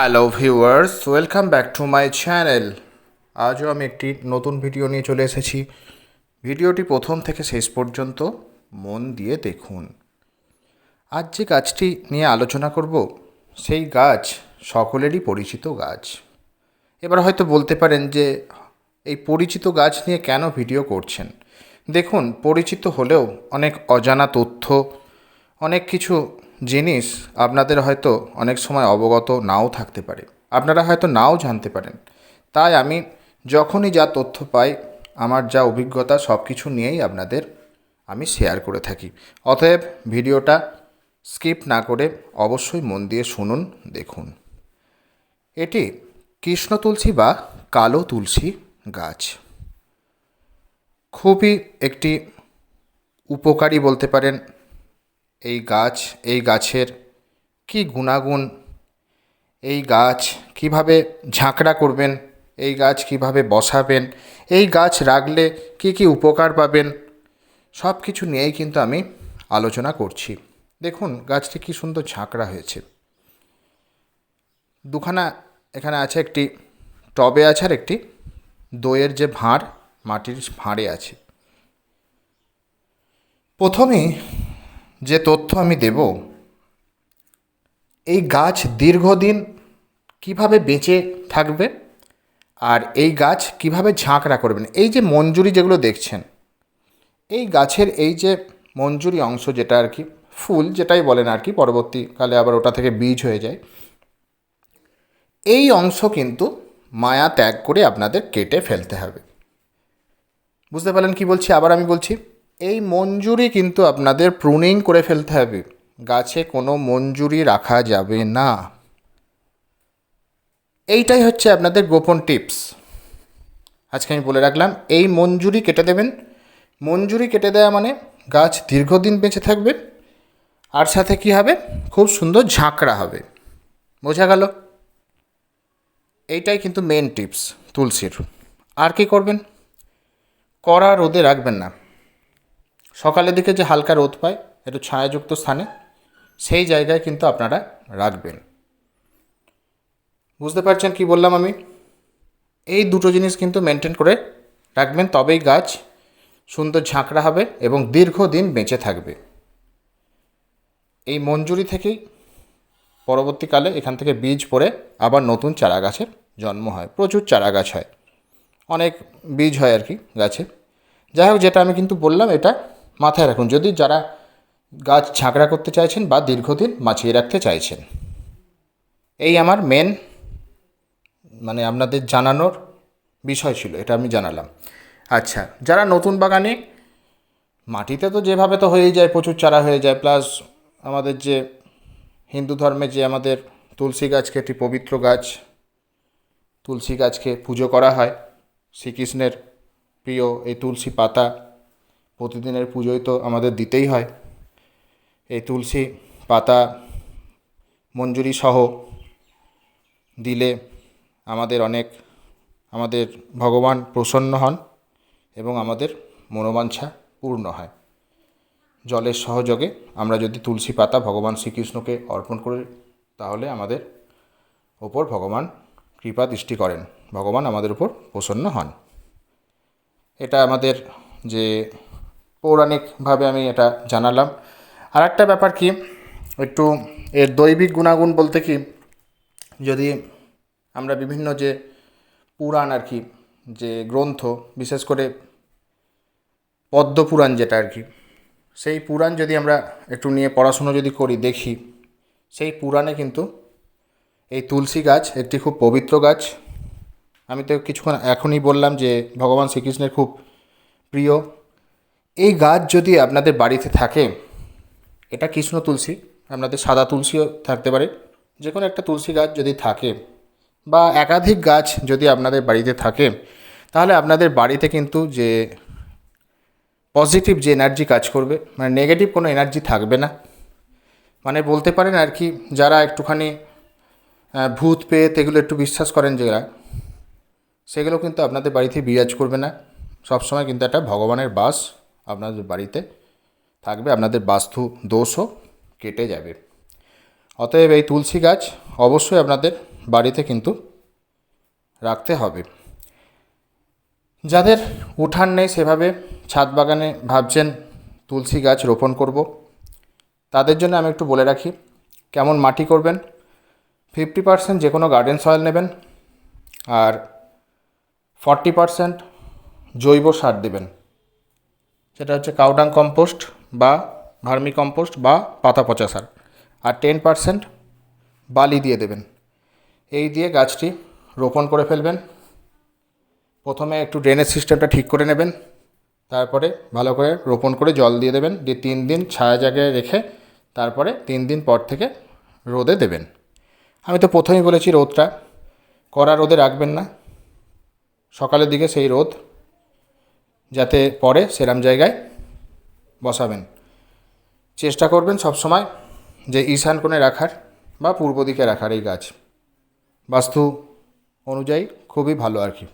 Hello viewers welcome back to my channel আজও আমি একটি নতুন ভিডিও নিয়ে চলে এসেছি। ভিডিওটি প্রথম থেকে শেষ পর্যন্ত মন দিয়ে দেখুন। আজ যে গাছটি নিয়ে আলোচনা করব, সেই গাছ সকলেরই পরিচিত গাছ। এবার হয়তো বলতে পারেন যে, এই পরিচিত গাছ নিয়ে কেন ভিডিও করছেন? দেখুন, পরিচিত হলেও অনেক অজানা তথ্য, অনেক কিছু জিনিস আপনাদের হয়তো অনেক সময় অবগত নাও থাকতে পারে। আপনারা হয়তো নাও জানতে পারেন। তাই আমি যখনই যা তথ্য পাই, আমার যা অভিজ্ঞতা সব কিছু নিয়েই আপনাদের আমি শেয়ার করে থাকি। অতএব ভিডিওটা স্কিপ না করে অবশ্যই মন দিয়ে শুনুন, দেখুন। এটি কৃষ্ণ তুলসী বা কালো তুলসী গাছ। খুবই একটি উপকারী বলতে পারেন এই গাছ, এই গাছের কি গুণাগুণ? এই গাছ কীভাবে ঝাঁকড়া করবেন? এই গাছ কীভাবে বসাবেন? এই গাছ রাখলে কি কি উপকার পাবেন? সব কিছু নিয়েই কিন্তু আমি আলোচনা করছি। দেখুন, গাছটি কি সুন্দর ঝাঁকড়া হয়েছে। দুখানা এখানে আছে একটি টবে আছে আর একটি দইয়ের যে ভাঁড়, মাটির ভাঁড়ে আছে। প্রথমেই যে তথ্য আমি দেব, এই গাছ দীর্ঘদিন কীভাবে বেঁচে থাকবে আর এই গাছ কীভাবে ঝাঁকড়া করবেন এই যে মঞ্জুরি যেগুলো দেখছেন, এই গাছের এই যে মঞ্জুরি অংশ যেটা আর কি, ফুল যেটাই বলেন আর কি, পরবর্তীকালে আবার ওটা থেকে বীজ হয়ে যায়, এই অংশ কিন্তু মায়া ত্যাগ করে আপনাদের কেটে ফেলতে হবে। বুঝতে পারলেন কি বলছি? আবার আমি বলছি এই মঞ্জুরি কিন্তু আপনাদের প্রুনিং করে ফেলতে হবে। গাছে কোনো মঞ্জুরি রাখা যাবে না। এইটাই হচ্ছে আপনাদের গোপন টিপস। আজকে আমি বলে রাখলাম, এই মঞ্জুরি কেটে দেবেন। মঞ্জুরি কেটে দেওয়া মানে গাছ দীর্ঘদিন বেঁচে থাকবে, আর সাথে কি হবে? খুব সুন্দর ঝাঁকড়া হবে। বোঝা গেল? এইটাই কিন্তু মেন টিপস তুলসীর। আর কি করবেন? কড়া রোদে রাখবেন না। সকালের দিকে যে হালকা রোদ পায়, একটু ছায়াযুক্ত স্থানে, সেই জায়গায় কিন্তু আপনারা রাখবেন। বুঝতে পারছেন কি বললাম আমি? এই দুটো জিনিস কিন্তু মেনটেন করে রাখবেন, তবেই গাছ সুন্দর ঝাঁকড়া হবে এবং দীর্ঘদিন বেঁচে থাকবে। এই মঞ্জুরি থেকেই পরবর্তীকালে এখান থেকে বীজ পড়ে আবার নতুন চারা গাছের জন্ম হয়। প্রচুর চারা গাছ হয়। অনেক বীজ হয় আর কি গাছে। যাই হোক, যেটা আমি কিন্তু বললাম, এটা মাথায় রাখুন, যদি যারা গাছ ঝাঁকড়া করতে চাইছেন বা দীর্ঘদিন বাঁচিয়ে রাখতে চাইছেন। এই আমার মেন মানে আপনাদের জানানোর বিষয় ছিল, এটা আমি জানালাম। আচ্ছা যারা নতুন বাগানে, মাটিতে তো যেভাবে তো হয়েই যায়, প্রচুর চারা হয়ে যায় প্লাস আমাদের যে হিন্দু ধর্মে যে আমাদের তুলসী গাছকে একটি পবিত্র গাছ, তুলসী গাছকে পুজো করা হয়, শ্রীকৃষ্ণের প্রিয় এই তুলসী পাতা প্রতিদিনের পুজোয় তো আমাদের দিতেই হয়। এই তুলসী পাতা, মঞ্জুরি সহ দিলে আমাদের অনেক, আমাদের ভগবান প্রসন্ন হন এবং আমাদের মনোবাঞ্ছা পূর্ণ হয়। জলের সহযোগে আমরা যদি তুলসী পাতা ভগবান শ্রীকৃষ্ণকে অর্পণ করি, তাহলে আমাদের ওপর ভগবান কৃপা দৃষ্টি করেন। ভগবান আমাদের উপর প্রসন্ন হন। এটা আমাদের যে পৌরাণিকভাবে আমি এটা জানালাম। আর একটা ব্যাপার কি, একটু এর দৈবিক গুণাগুণ বলতে কি, যদি আমরা বিভিন্ন যে পুরাণ আর কি, যে গ্রন্থ, বিশেষ করে পদ্মপুরাণ যেটা আর কি, সেই পুরাণ যদি আমরা একটু নিয়ে পড়াশুনো যদি করি, দেখি, সেই পুরাণে কিন্তু এই তুলসী গাছ একটি খুব পবিত্র গাছ। আমি তো কিছুক্ষণ এখনই বললাম যে ভগবান শ্রীকৃষ্ণের খুব প্রিয় এই গাছ যদি আপনাদের বাড়িতে থাকে, এটা কৃষ্ণ তুলসী, আপনাদের সাদা তুলসীও থাকতে পারে। যে কোনো একটা তুলসী গাছ যদি থাকে বা একাধিক গাছ যদি আপনাদের বাড়িতে থাকে, তাহলে আপনাদের বাড়িতে কিন্তু যে পজিটিভ যে এনার্জি কাজ করবে মানে নেগেটিভ কোনো এনার্জি থাকবে না। মানে বলতে পারেন আর কি, যারা একটুখানি ভূত পেত এগুলো একটু বিশ্বাস করেন যারা, সেগুলো কিন্তু আপনাদের বাড়িতে বিরাজ করবে না। সবসময় কিন্তু একটা ভগবানের বাস। আপনাদের বাড়িতে থাকবে, আপনাদের বাস্তু দোষও কেটে যাবে। অতএব এই তুলসী গাছ অবশ্যই আপনাদের বাড়িতে কিন্তু রাখতে হবে। যাদের উঠান নেই সেভাবে ছাদ বাগানে ভাবছেন তুলসী গাছ রোপণ করব, তাদের জন্য আমি একটু বলে রাখি, কেমন মাটি করবেন, ফিফটি পার্সেন্ট যে কোনো গার্ডেন সয়েল নেবেন আর ফর্টি পার্সেন্ট জৈব সার দেবেন। সেটা হচ্ছে কাউডাং কম্পোস্ট বা ভার্মি কম্পোস্ট বা পাতা পচা সার। আর টেন পার্সেন্ট বালি দিয়ে দেবেন। এই দিয়ে গাছটি রোপণ করে ফেলবেন। প্রথমে একটু ড্রেনেজ সিস্টেমটা ঠিক করে নেবেন। তারপরে ভালো করে রোপণ করে জল দিয়ে দেবেন। দিয়ে তিন দিন ছায়া জায়গায় রেখে তারপরে তিন দিন পর থেকে রোদে দেবেন। আমি তো প্রথমেই বলেছি রোদটা, কড়া রোদে রাখবেন না। সকালের দিকে সেই রোদ যাতে পরে সেরাম জায়গায় বসাবেন। চেষ্টা করবেন সবসময় যে ঈশান কোণে রাখার বা পূর্ব দিকে রাখার এই গাছ। বাস্তু অনুযায়ী খুবই ভালো আর কি।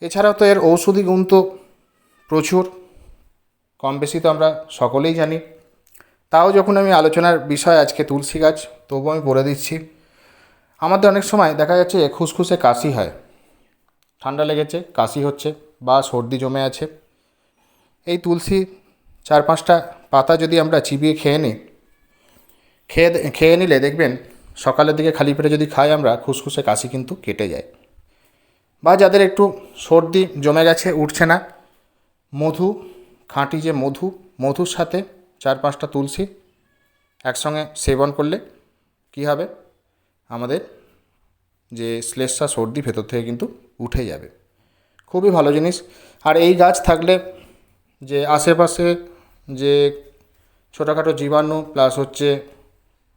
এছাড়াও তো এর ঔষধি গুণ তো প্রচুর। কম বেশি তো আমরা সকলেই জানি। তাও যখন আমি আলোচনার বিষয় আজকে তুলসী গাছ, তবু আমি বলে দিচ্ছি, আমাদের অনেক সময় দেখা যাচ্ছে খুসখুসে কাশি হয়। ঠান্ডা লেগেছে, কাশি হচ্ছে। বা সর্দি জমে আছে। এই তুলসী চার পাঁচটা পাতা যদি আমরা চিবিয়ে খেয়ে নিই, খেয়ে খেয়ে নিলে দেখবেন সকালের দিকে খালি পেটে যদি খাই আমরা, খুসখুসে কাশি কিন্তু কেটে যায়। বা যাদের একটু সর্দি জমে গেছে, উঠছে না, মধু, খাঁটি যে মধু, মধুর সাথে চার পাঁচটা তুলসী একসঙ্গে সেবন করলে কী হবে? আমাদের যে শ্লেষা সর্দি ভেতর থেকে কিন্তু উঠে যাবে। খুবই ভালো জিনিস। আর এই গাছ থাকলে যে আশেপাশে যে ছোটোখাটো জীবাণু প্লাস হচ্ছে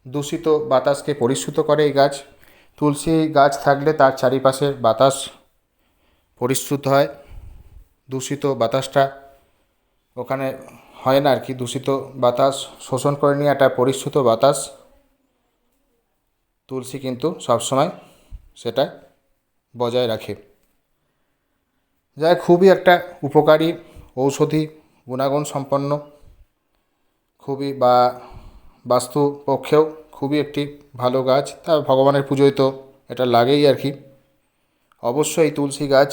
দূষিত বাতাসকে পরিশ্রুত করে এই গাছ, তুলসী গাছ থাকলে তার চারিপাশের বাতাস পরিশ্রুত হয়। দূষিত বাতাসটা ওখানে হয় না আর কি দূষিত বাতাস শোষণ করে নিয়ে একটা পরিশ্রুত বাতাস তুলসী কিন্তু সবসময় সেটা বজায় রাখে। যাই খুবই একটা উপকারী ঔষধি গুণাগুণ সম্পন্ন, খুবই বা বাস্তু পক্ষেও খুবই একটি ভালো গাছ। তা ভগবানের পুজোয় তো এটা লাগেই আর কি। অবশ্যই তুলসী গাছ,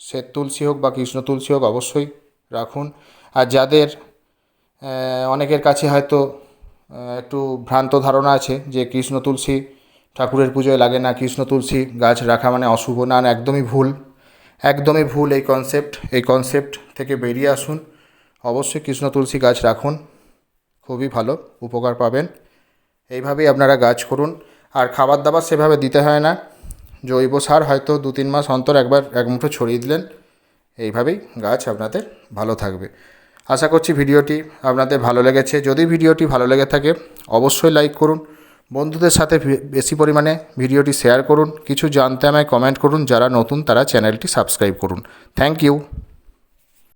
শ্বেত তুলসী হোক বা কৃষ্ণ তুলসী হোক, অবশ্যই রাখুন। আর যাদের অনেকের কাছে হয়তো একটু ভ্রান্ত ধারণা আছে যে কৃষ্ণ তুলসী ঠাকুরের পুজোয় লাগে না, কৃষ্ণ তুলসী গাছ রাখা মানে অশুভ না, একদমই ভুল। একদমই ভুল এই কনসেপ্ট এই কনসেপ্ট থেকে বেরিয়ে আসুন। অবশ্যই কৃষ্ণ তুলসী গাছ রাখুন, খুবই ভালো, উপকার পাবেন। এইভাবেই আপনারা গাছ করুন। আর খাবার দাবার সেভাবে দিতে হয় না। জৈব সার হয়তো দু তিন মাস অন্তর একবার এক মুঠো ছড়িয়ে দিলেন। এইভাবেই গাছ আপনাদের ভালো থাকবে। আশা করছি ভিডিওটি আপনাদের ভালো লেগেছে। যদি ভিডিওটি ভালো লেগে থাকে, অবশ্যই লাইক করুন। বন্ধুদের সাথে বেশি পরিমাণে ভিডিওটি শেয়ার করুন, কিছু জানতে আমায় কমেন্ট করুন, যারা নতুন তারা চ্যানেলটি সাবস্ক্রাইব করুন। Thank you